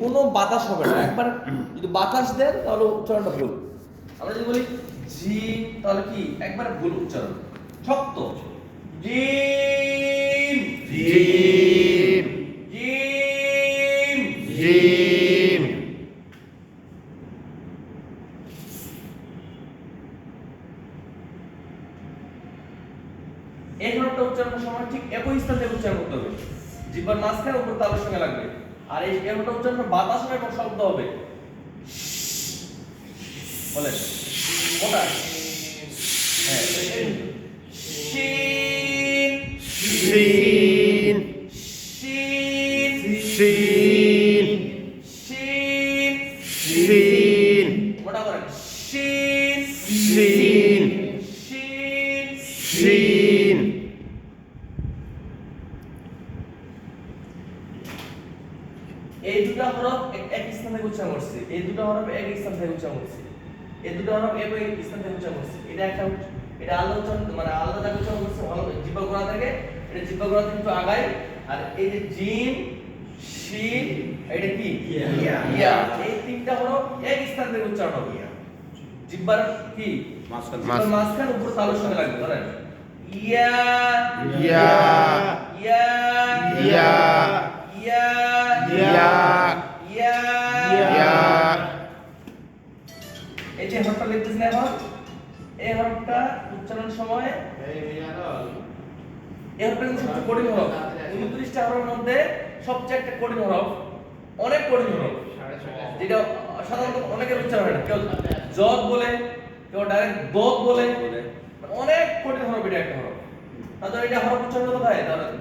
কোনো বাতাস হবে না। একবার যদি বাতাস দেন, তাহলে উচ্চারণটা ভুল। আমরা যদি বলি জিম, তাহলে কি? একবার ভুল উচ্চারণ। শক্ত। জিম। জিম জিম জিম এই হরফটা উচ্চারণের সময় ঠিক একই স্থান থেকে উচ্চারণ করতে হবে। জিহ্বার মাঝখানে উপর তালের সঙ্গে লাগবে। আর এই এই হরফটা উচ্চারণ বাতাস এবং শব্দ হবে। বলে ওটা হ্যাঁ। এই দুটো হরফ এক- এক স্থান থেকে উচ্চারণ করছে। এই দুটো হরফ এক স্থান থেকে উচ্চারণ করছে। এই দুটো হরফ এক এক স্থান থেকে উচ্চারণ করছে। এটা একটা এটা উচ্চারণ মানে আলাদা জায়গায় উচ্চারণ করছে। ভালো জিব্বা গোড়া থেকে। এটা জিব্বা গোড়া থেকে একটু আগায়। আর এই যে জিম শিন এটা কি? ইয়া। ইয়া। এই তিনটা হরফ এক স্থান থেকে উচ্চারণ হবে। জিব্বার কি? মাঝখান- মাঝখানে উপর তালুর সঙ্গে লাগবে ধরেন। ইয়া। ইয়া। ইয়া। ইয়া। ইয়া ইয়া ইয়া এই যে হরফটা লিখতেছেন এখন? এই হরফটা উচ্চারণ সময় এই হরফটা কিন্তু সবচেয়ে কঠিন হরফ। উনত্রিশটা হরফের মধ্যে সবচেয়ে একটা কঠিন হরফ অনেক কঠিন হরফ। যেটা সাধারণত অনেকের উচ্চারণ হয় না। কেউ জদ বলে কেউ ডাইরেক্ট দত বলে। মানে অনেক কঠিন হরফ এটা একটা হরফ। তাহলে এটা হরফ উচ্চারণ কোথায় ধরেন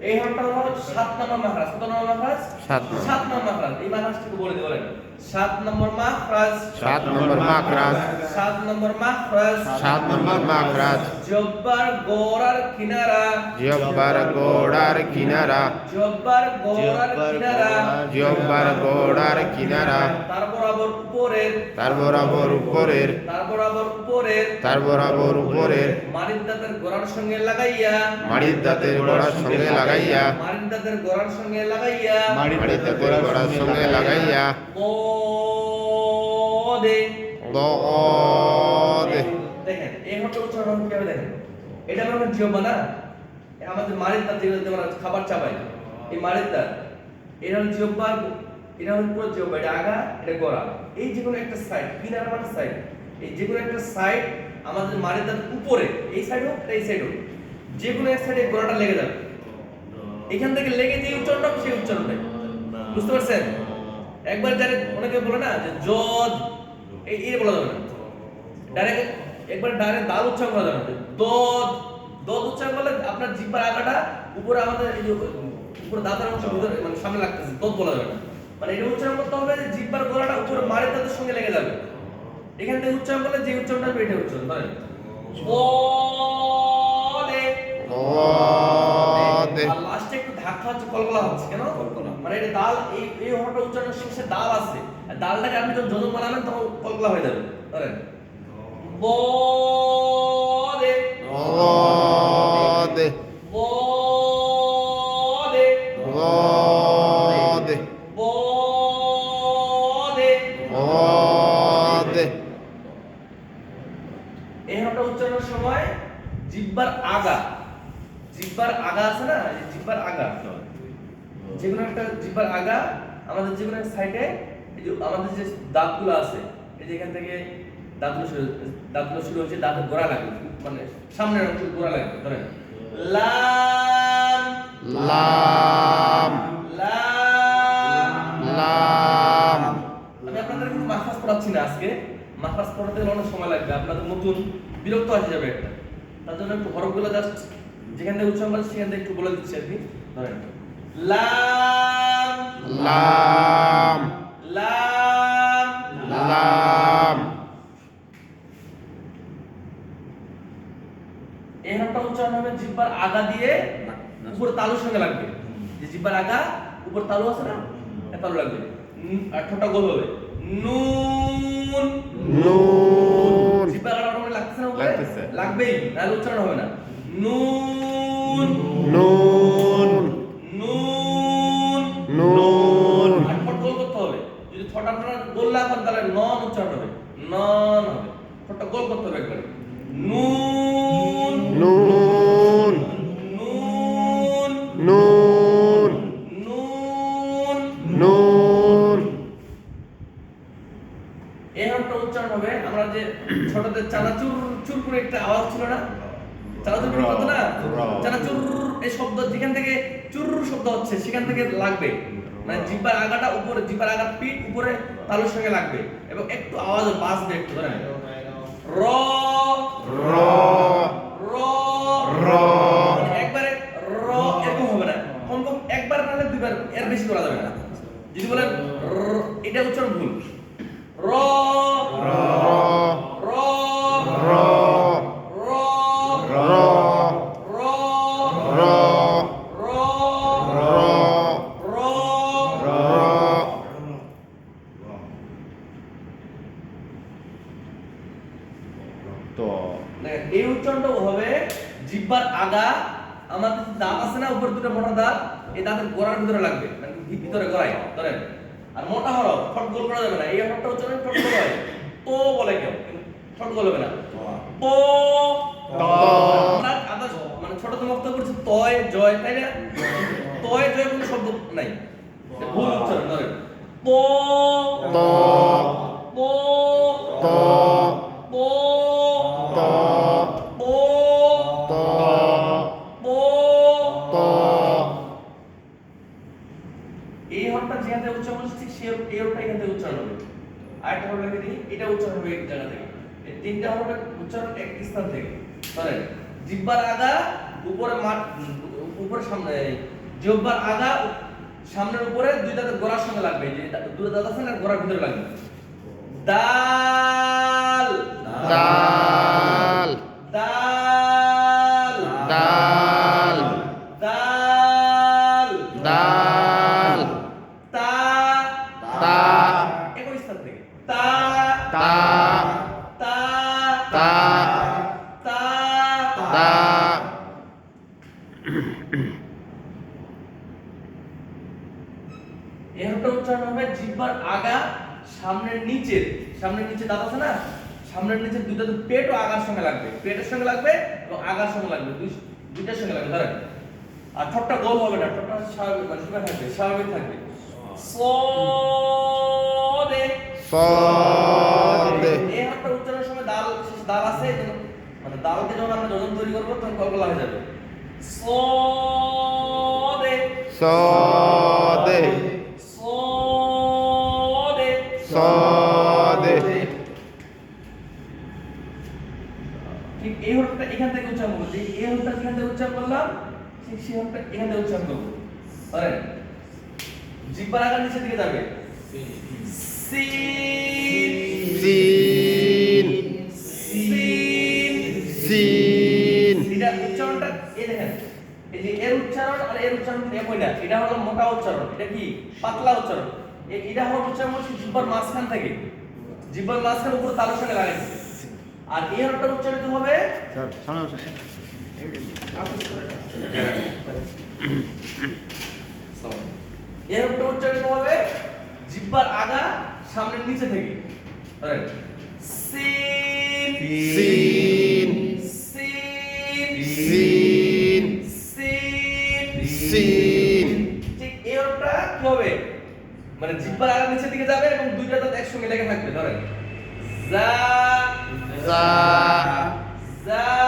এই হাতটা হলো সাত নম্বর মহারাজ কত নম্বর মহারাজ সাত। নম্বর মহারাজ এই মহারাজটিকে বলে দিবেন সাত নম্বর মাখরাজ সাত নম্বর মাখরাজ সাত নম্বর মাখরাজ সাত নম্বর মাখরাজ জব্বার গোড়ার কিনারা। জিহ্বার গোড়ার কিনারা। জব্বার গোড়ার কিনারা। জিহ্বার গোড়ার কিনারা। তার বরাবর উপরের। তার বরাবর উপরের। তার বরাবর উপরের। তার বরাবর উপরের। মারিদ দাঁতের গোড়ার সঙ্গে লাগাইয়া। মাড়ির দাঁতের গোড়ার সঙ্গে লাগাইয়া। মারিদ দাঁতের গোড়ার সঙ্গে লাগাইয়া। মাড়ির দাঁতের গোড়ার সঙ্গে লাগাইয়া। বদে দে দেখেন এই হচ্ছে উচ্চারণ কীভাবে দেখেন এটা হলো জিহ্বা না? আমাদের মারিদ দাঁত যেগুলো আমরা খাবার চাবাই এই মারিদ দাঁত এটা হলো জিহ্বা এটা হলো পুরো জিহ্বা। এটা আগা এটা গোড়া। এই যে কোনো একটা সাইড কিনার মানে সাইড এই যে কোনো একটা সাইড আমাদের মারিদ দাঁত উপরে এই সাইড হোক এই সাইড হোক যে কোনো এক সাইডে গোড়াটা লেগে যাবে। এখান থেকে লেগে যে উচ্চারণটা সেই উচ্চারণটাই। বুঝতে পারছেন? একবার যারা অনেকে বলে না যে জজ এই এই বলা যাবে না। ডাইরেক্ট একবার ডাইরেক্ট দাল উচ্চারণ করা যাবে না। দদ দদ উচ্চারণ করলে আপনার জিহ্বার আগাটা উপরে আমাদের এই যে উপরে দাঁতের অংশ ভিতরে মানে সামনে লাগতেছে দদ বলা যাবে না। মানে এটা উচ্চারণ করতে হবে যে জিহ্বার গলাটা উপরে মারের দাঁতের সঙ্গে লেগে যাবে। এখান থেকে উচ্চারণ করলে যে উচ্চারণটা হবে এটা উচ্চারণ ধরেন। লাস্টে একটু ধাক্কা হচ্ছে কলকলা হচ্ছে কেন? মানে এটা দাল এই এই হরফটা উচ্চারণের শেষে দাল আছে দালটাকে আপনি যখন যোজন বানাবেন তখন কলকলা হয়ে যাবে। ধরেন। বদে। দে বদে। দে বদে। দে এই হরফটা উচ্চারণের সময় জিহ্বার আগা। জিহ্বার আগা আছে না? এই জিহ্বার আগা যেকোনো একটা জিহ্বার আগা আমাদের একটা সাইডে এই যে আমাদের যে দাঁতগুলো আছে এই যে এখান থেকে দাঁতগুলো শুরু দাঁতগুলো শুরু হচ্ছে দাঁতের গোড়া লাগবে মানে সামনের অংশ গোড়া লাগবে ধরেন। লাম। লাম। লাম। লাম। আমি আপনাদের কিন্তু মাখরাজ পড়াচ্ছি না আজকে। মাখরাজ পড়াতে অনেক সময় লাগবে আপনাদের নতুন বিরক্ত আসে যাবে একটা। তার জন্য একটু হরফগুলো জাস্ট যেখান থেকে উচ্চারণ করছি সেখান থেকে একটু বলে দিচ্ছি আর কি। ধরেন। লাম। লাম। লাম। লাম। এই হরফটা উচ্চারণ হবে জিহ্বার আগা দিয়ে উপরে তালুর সঙ্গে লাগবে। যে জিহ্বার আগা উপর তালু আছে না? তালু লাগবে। ন- আর ঠোঁটটা গোল হবে। নুন। নুন। জিব্বা কাটা অটোমেটিক লাগতেছে না। লাগবেই নাহলে উচ্চারণ হবে না। নুন। নুন। গোল না তাহলে নন উচ্চারণ হবে। নন হবে। ঠোঁটটা গোল করতে হবে একবারে। নুন। নুন। নুন। নুন। নুন। নুন। এই হরফটা উচ্চারণ হবে। আমরা যে ছোটদের চানাচুর চুর করে একটা আওয়াজ ছিল না? চানাচুর করে করতো না? চানাচুর এই শব্দ যেখান থেকে চুর শব্দ হচ্ছে সেখান থেকে লাগবে। মানে জিব্বার আগাটা উপরে জিব্বার আগার পিঠ উপরে তালুর সঙ্গে লাগবে। এবং একটু আওয়াজ বাজবে একটু ধরেন র র র এই দাঁতের গোড়ার ভিতরে লাগবে মানে ভিতরে গোড়ায় ধরেন। আর মোটা হরফ ঠট গোল করা যাবে না। এই হরফটা উচ্চারণ ঠট গোল হয়। তো বলে কেউ ঠট গোল হবে না। তো আমরা মানে ছোট তো মুক্ত করছি তয় জয় তাই না? তয় জয় কোনো শব্দ নাই। ভুল উচ্চারণ ধরেন। ত। তো। তো। ত থেকে উচ্চারণ হচ্ছে ঠিক সেই এই হরফটা এখান থেকে উচ্চারণ হবে। আরেকটা হরফ লিখে দিই এটা উচ্চারণ হবে এক জায়গা থেকে। এই তিনটা হরফের উচ্চারণ এক স্থান থেকে। ধরেন জিহ্বার আগা উপরে মাঠ উপরে সামনে জিহ্বার আগা সামনের উপরে দুই দাঁতের গোড়ার সঙ্গে লাগবে। যে দা- দুটো দাঁত আছে না গোড়ার ভিতরে লাগবে। দাল! দাল! দাল দাল দাল দাল তা তা একই স্থান থেকে তা তা তা তা তা তা এই হরফটা জিহ্বার আগা সামনের নিচের সামনের নিচে দাঁত আছে না? সামনের নিচে দুইটা তো পেট ও আগার সঙ্গে লাগবে। পেটের সঙ্গে লাগবে এবং আগার সঙ্গে লাগবে। দুই দুইটার সঙ্গে লাগবে ধরেন। আর ঠোঁটটা গোল হবে না ঠোঁটটা স্বাভাবিক মানে সুখে থাকবে স্বাভাবিক থাকবে। সদে সদে। এই হরফটা উচ্চারণের সময় দাল দাল আছে মানে দালকে যখন আমরা যোজন তৈরি করব তখন কলকলা হয়ে যাবে। সদে। সদে। এখান থেকে উচ্চারণ করব। যে এই হরফটা এখান থেকে উচ্চারণ করলাম ঠিক সেই হরফটা এখান থেকে উচ্চারণ করব। ধরেন জিহ্বার আগার নিচের দিকে যাবে। সিন। সিন। সিন। সিন এটা উচ্চারণটা এই দেখেন। এই যে এর উচ্চারণ আর এর উচ্চারণ একই না এটা হলো মোটা উচ্চারণ। এটা কি? পাতলা উচ্চারণ। এ- এটা হলো উচ্চারণ হচ্ছে জিহ্বার মাঝখান থেকে। জিহ্বার মাঝখান উপর তালুর সঙ্গে লাগাইছে আর এই হরফটা উচ্চারিত হবে? এর হরফটা উচ্চারিত হবে জিহ্বার আগা সামনের নিচে থেকে। সিন সিন। সিন সিন। সিন সিন। ঠিক এই হরফটা কি হবে? মানে জিহ্বার আগা নিচের দিকে যাবে এবং দুইটা দাঁত একসঙ্গে লেগে থাকবে। ধরেন জা za. Za.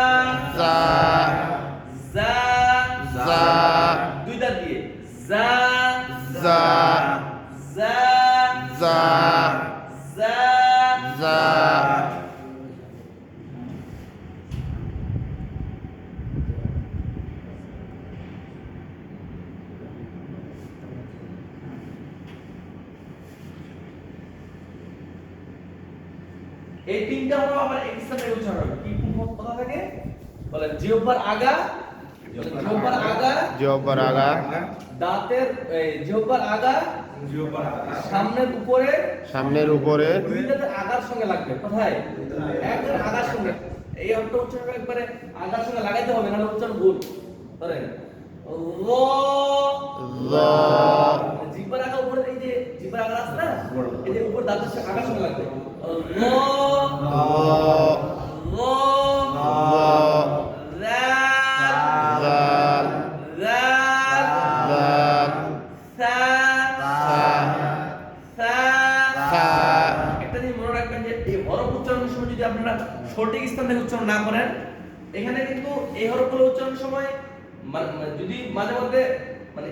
জিহ্বার আগা। দাঁতের এই, জিহ্বার আগা সামনের উপরে সামনের উপরে। দুই দাঁতের আগার সঙ্গে লাগবে কোথায়? একদম আগার সঙ্গে। এই অর্থ উচ্চারণ একবারে আগার সঙ্গে লাগাইতে হবে নাহলে উচ্চারণ ভুল। ধরেন জিহ্বার আগা উপরে এই যে জিহ্বার আগা আছে না? এই যে উপর দাঁতের আগার সঙ্গে লাগবে। র। র যদি আপনারা সঠিক স্থান থেকে উচ্চারণ না করেন এখানে কিন্তু এই হরফগুলো উচ্চারণের সময় যদি মাঝে মধ্যে মানে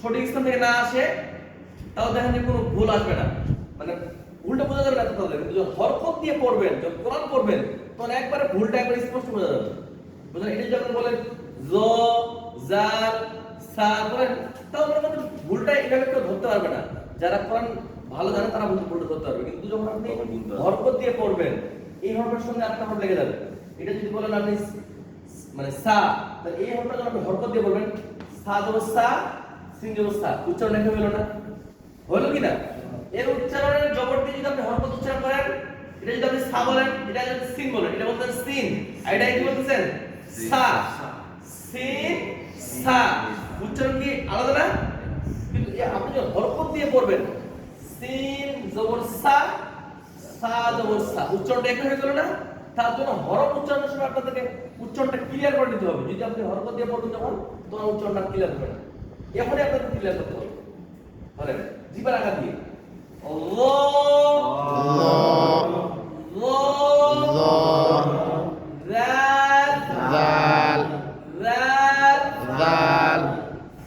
সঠিক স্থান থেকে না আসে তাও দেখেন যে কোনো ভুল আসবে না। মানে ভুলটা বোঝা যাবে না তাহলে। কিন্তু যখন হরকত দিয়ে পড়বেন যখন কোরআন পড়বেন তখন একবারে ভুলটা একবারে স্পষ্ট বোঝা যাবে। বুঝলেন? এটা যখন বলেন জ জাল সা বলেন তাও মনে করেন ভুলটা এভাবে কেউ ধরতে পারবে না। যারা কোরআন ভালো জানে তারা ভুল ভুলটা ধরতে পারবে। কিন্তু যখন আপনি হরকত দিয়ে পড়বেন এই হরফের সঙ্গে আপনার হরফ লেগে যাবে। এটা যদি বলেন আপনি মানে সা তাহলে এই হরফটা যখন আপনি হরকত দিয়ে বলবেন সা জবর সা সিন জবর সা উচ্চারণ লেখা হলো না? হলো কি না? এর উচ্চারণের জবর দিয়ে যদি আপনি হরকত উচ্চারণ করেন এটা যদি আপনি সা বলেন এটা যদি সিন বলেন এটা বলতেন সিন। আর এটা কি বলতেছেন? সা। সিন সা। উচ্চারণ কি আলাদা না? কিন্তু আপনি যখন হরকত দিয়ে পড়বেন সিন জবর সা সা জবর সা উচ্চারণটা একই হয়ে গেল না? তার জন্য হরফ উচ্চারণের সময় আপনাদেরকে উচ্চারণটা ক্লিয়ার করে নিতে হবে। যদি আপনি হরকত দিয়ে পড়বেন তখন তখন উচ্চারণটা ক্লিয়ার হবে। না এখনই আপনাকে ক্লিয়ার করতে আঘাত দিয়ে র ল র রাল জাল রাল জাল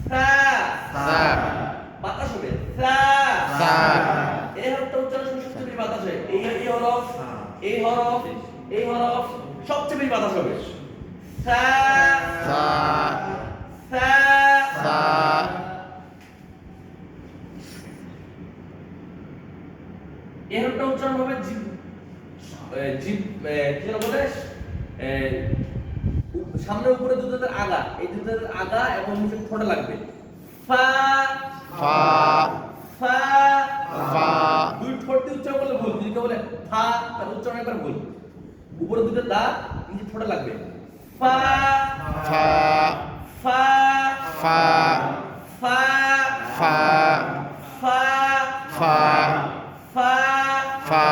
সা সা বাতাস হবে সা সা এই হরফটা উচ্চারণ সময় সবচেয়ে বেশি বাতাস হয় এই এই হরফ এই হরফ এই হরফ বেশি হবে। সা সা সা সা। এই হরফটা উচ্চারণ হবে জিব এ, কি বলে? সামনে উপরে দুটো দাঁতের আগা এই দুটো দাঁতের আগা এবং নিচে ঠোঁটে লাগবে। ফা ফা ফা ফা। দুই ঠোঁট দিয়ে উচ্চারণ করলে ভুল যদি কেউ বলে ফা তার উচ্চারণ একবার ভুল। উপরে দুটো দাঁত নিচে ঠোঁটে লাগবে। ফা ফা ফা ফা ফা ফা ফা ফা ফা ফা।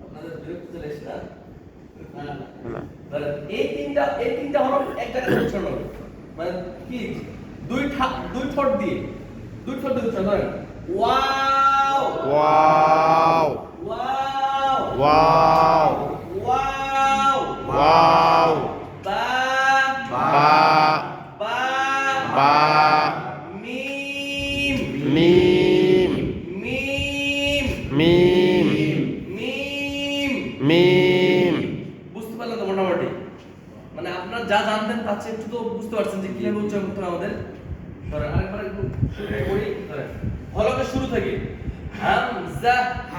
আপনাদের বিরক্ত চলে না? না। না। ধরেন, এই তিনটা এই তিনটা হলো এক জায়গায় উচ্চারণ হবে মানে কি? দুই ঠা- দুই ঠোঁট দিয়ে। দুই ঠোঁট দিয়ে উচ্চারণ ধরেন। ওয়াও! ওয়াও! ওয়াও ওয়াও ওয়াও বা বা বা বা মিম মিম মিম মিম মিম মিম বুঝতে পারলেন তো মোটামুটি। মানে আপনারা যা জানতেন তার চেয়ে একটু তো বুঝতে পারছেন যে কীভাবে উচ্চারণ করতে আমাদের। ধরেন আরেকবার একটু শুরু থেকে পড়ি ধরেন হলকের শুরু থেকে। হামজা।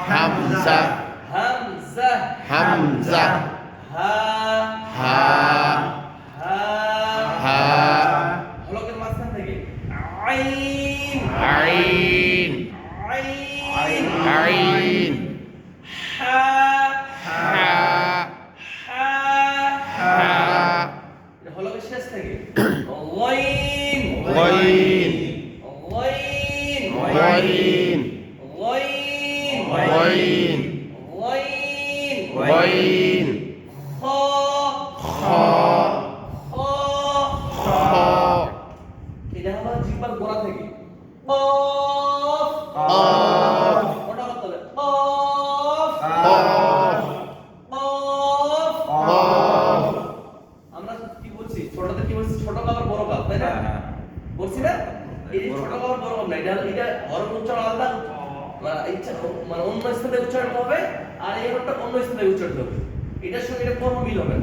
হামজা। হামজা হামজা হা হা হা হা হলকের মাঝখান থেকে আইন আইন আইন আইন হা হা হা হা এটা হলকের শেষ থেকে wine wine wine wine wine wine Oi. স্থানে উচ্চারিত হবে এটার সঙ্গে এটা কর্ম মিল হবে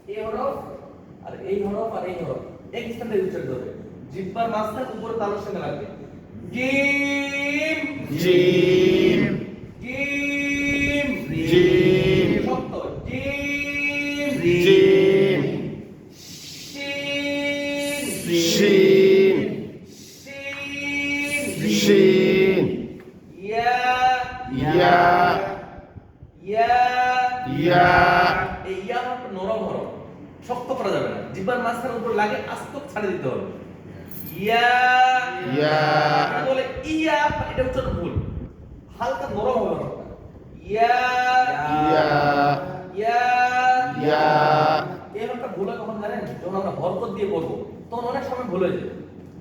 এই আর এই এই হবে জিব্বার মাঝখানে উপরে তালুর সঙ্গে লাগবে।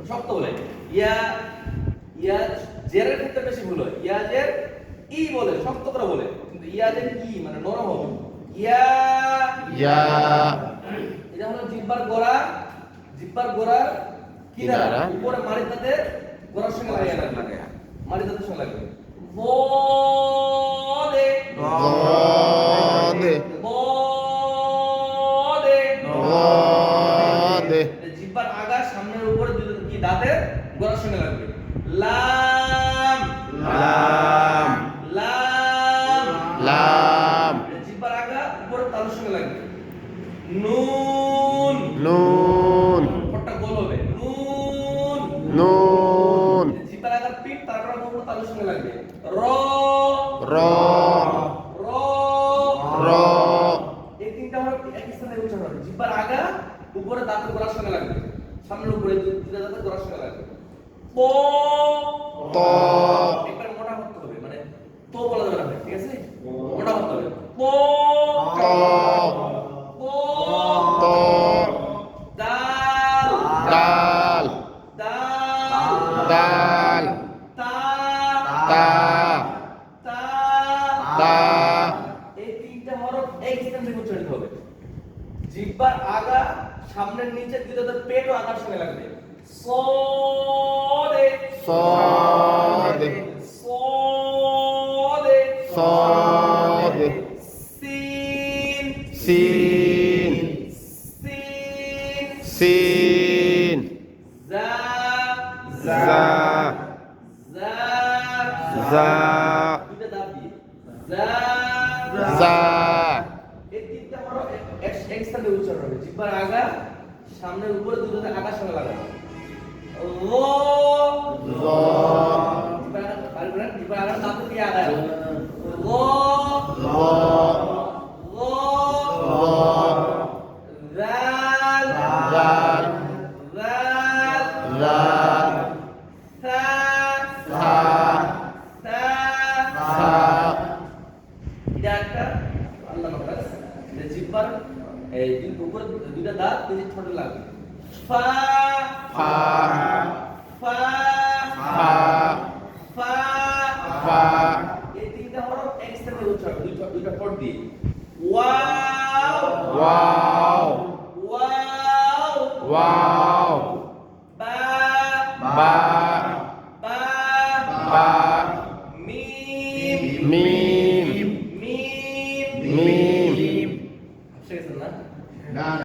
শক্ত বলে। ইয়া ইয়া জেরের ক্ষেত্রে বেশি ভুল হয়। ইয়া জের ই বলে শক্ত করে বলে। কিন্তু ইয়া জের ই মানে নরম হবে। ইয়া ইয়া। এটা হলো জিব্বার গোড়া জিব্বার গোড়ার কিনারা। উপরে মারিতাতে গোড়ার সঙ্গে লাগবে মারিতাতে সঙ্গে লাগবে বদে বদে লাম জিব্বার আগা উপরে তালুর সঙ্গে লাগবে। নুন। নুন। ফটটা গোল হবে। নুন। নুন। জিব্বার আগার পিঠ তারপর উপরে তালুর সঙ্গে লাগবে। র। র। র। র। এই তিনটা হলো একই স্থানে উচ্চারণ হবে। জিব্বার আগা উপরে দাঁতের গোড়ার সঙ্গে লাগবে। সামনের উপরে দুটা দাঁতের গোড়ার সঙ্গে লাগবে। প। জা জা এই তিনটা হরফ এক- এক- এক স্থানে উচ্চারণ হবে জিহ্বার আগা সামনের উপরে দুটোতে আগার সঙ্গে লাগানো জিহ্বার এই দুই উপরে দুইটা দাঁত নিচে ছোট লাগবে ফা ফা ফা ফা ফা ফা এই তিনটা হরফ এক স্থানে উচ্চারণ দুইটা দুইটা পট দিয়ে। ওয়াও। ওয়াও। ওয়াও। ওয়াও। বা। বা।